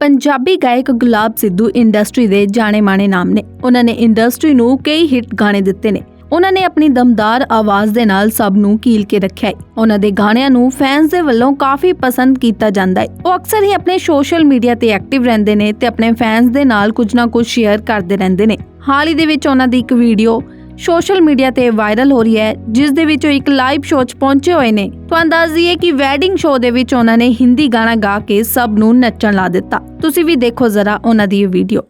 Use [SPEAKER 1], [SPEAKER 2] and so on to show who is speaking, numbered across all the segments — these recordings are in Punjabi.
[SPEAKER 1] ਪੰਜਾਬੀ ਗਾਇਕ ਗੁਲਾਬ ਸਿੱਧੂ ਇੰਡਸਟਰੀ ਦੇ ਜਾਣੇ-ਮਾਣੇ ਨਾਮ ਨੇ। ਉਹਨਾਂ ਨੇ ਇੰਡਸਟਰੀ ਨੂੰ ਕਈ ਹਿੱਟ ਗਾਣੇ ਦਿੱਤੇ ਨੇ। ਉਹਨਾਂ ਨੇ ਆਪਣੀ ਦਮਦਾਰ ਆਵਾਜ਼ ਦੇ ਨਾਲ ਸਭ ਨੂੰ ਕੀਲ ਕੇ ਰੱਖਿਆ ਹੈ। ਉਹਨਾਂ ਦੇ ਗਾਣਿਆਂ ਨੂੰ ਫੈਨਸ ਦੇ ਵੱਲੋਂ ਕਾਫੀ ਪਸੰਦ ਕੀਤਾ ਜਾਂਦਾ ਹੈ। ਉਹ ਅਕਸਰ ਹੀ ਆਪਣੇ ਸੋਸ਼ਲ ਮੀਡੀਆ ਤੇ ਐਕਟਿਵ ਰਹਿੰਦੇ ਨੇ ਤੇ ਆਪਣੇ ਫੈਨਸ ਦੇ ਨਾਲ ਕੁਝ ਨਾ ਕੁਝ ਸ਼ੇਅਰ ਕਰਦੇ ਰਹਿੰਦੇ ਨੇ। ਹਾਲ ਹੀ ਦੇ ਵਿੱਚ ਉਹਨਾਂ ਦੀ ਇੱਕ ਵੀਡੀਓ ਸੋਸ਼ਲ ਮੀਡੀਆ ਤੇ ਵਾਇਰਲ ਹੋ ਰਹੀ ਹੈ, ਜਿਸ ਦੇ ਵਿੱਚ ਉਹ ਇੱਕ ਲਾਈਵ ਸ਼ੋਅ 'ਚ ਪਹੁੰਚੇ ਹੋਏ ਨੇ। ਤੁਹਾਨੂੰ ਦੱਸ ਦਈਏ ਕਿ ਵੈਡਿੰਗ ਸ਼ੋਅ ਦੇ ਵਿੱਚ ਉਹਨਾਂ ਨੇ ਹਿੰਦੀ ਗਾਣਾ ਗਾ ਕੇ ਸਭ ਨੂੰ ਨੱਚਣ ਲਾ ਦਿੱਤਾ। ਤੁਸੀਂ ਵੀ ਦੇਖੋ ਜ਼ਰਾ ਉਹਨਾਂ ਦੀ ਇਹ ਵੀਡੀਓ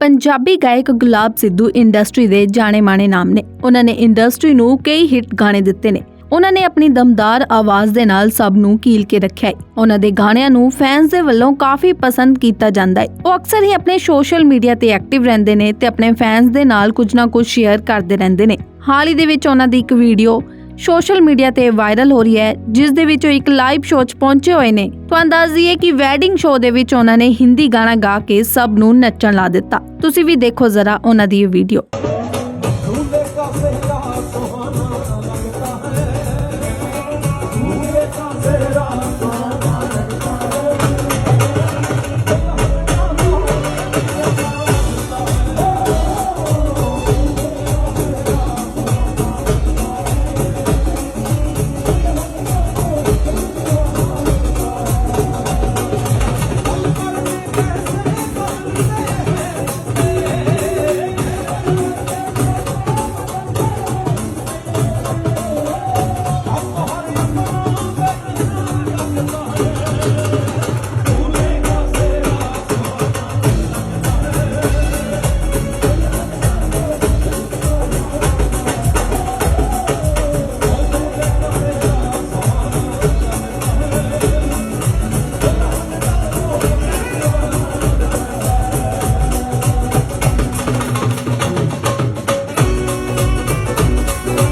[SPEAKER 1] ਪੰਜਾਬੀ ਗਾਇਕ ਗੁਲਾਬ ਸਿੱਧੂ ਇੰਡਸਟਰੀ ਦੇ ਜਾਣੇ-ਮਾਣੇ ਨਾਮ ਨੇ। ਉਹਨਾਂ ਨੇ ਇੰਡਸਟਰੀ ਨੂੰ ਕਈ ਹਿੱਟ ਗਾਣੇ ਦਿੱਤੇ ਨੇ। ਉਹਨਾਂ ਨੇ ਆਪਣੀ ਦਮਦਾਰ ਆਵਾਜ਼ ਦੇ ਨਾਲ ਸਭ ਨੂੰ ਕੀਲ ਕੇ ਰੱਖਿਆ ਹੈ। ਉਹਨਾਂ ਦੇ ਗਾਣਿਆਂ ਨੂੰ ਫੈਨਸ ਦੇ ਵੱਲੋਂ ਕਾਫੀ ਪਸੰਦ ਕੀਤਾ ਜਾਂਦਾ ਹੈ। ਉਹ ਅਕਸਰ ਹੀ ਆਪਣੇ ਸੋਸ਼ਲ ਮੀਡੀਆ ਤੇ ਐਕਟਿਵ ਰਹਿੰਦੇ ਨੇ ਤੇ ਆਪਣੇ ਫੈਨਸ ਦੇ ਨਾਲ ਕੁਝ ਨਾ ਕੁਝ ਸ਼ੇਅਰ ਕਰਦੇ ਰਹਿੰਦੇ ਨੇ। ਹਾਲ ਹੀ ਦੇ ਵਿੱਚ ਉਹਨਾਂ ਦੀ ਇੱਕ ਵੀਡੀਓ ਸੋਸ਼ਲ ਮੀਡੀਆ ਤੇ ਵਾਇਰਲ ਹੋ ਰਹੀ ਹੈ, ਜਿਸ ਦੇ ਵਿੱਚ ਉਹ ਇੱਕ ਲਾਈਵ ਸ਼ੋਅ 'ਚ ਪਹੁੰਚੇ ਹੋਏ ਨੇ। ਤੁਹਾਨੂੰ ਦੱਸ ਦਈਏ ਕਿ ਵੈਡਿੰਗ ਸ਼ੋਅ ਦੇ ਵਿੱਚ ਉਹਨਾਂ ਨੇ ਹਿੰਦੀ ਗਾਣਾ ਗਾ ਕੇ ਸਭ ਨੂੰ ਨੱਚਣ ਲਾ ਦਿੱਤਾ। ਤੁਸੀਂ ਵੀ ਦੇਖੋ ਜ਼ਰਾ ਉਹਨਾਂ ਦੀ ਇਹ ਵੀਡੀਓ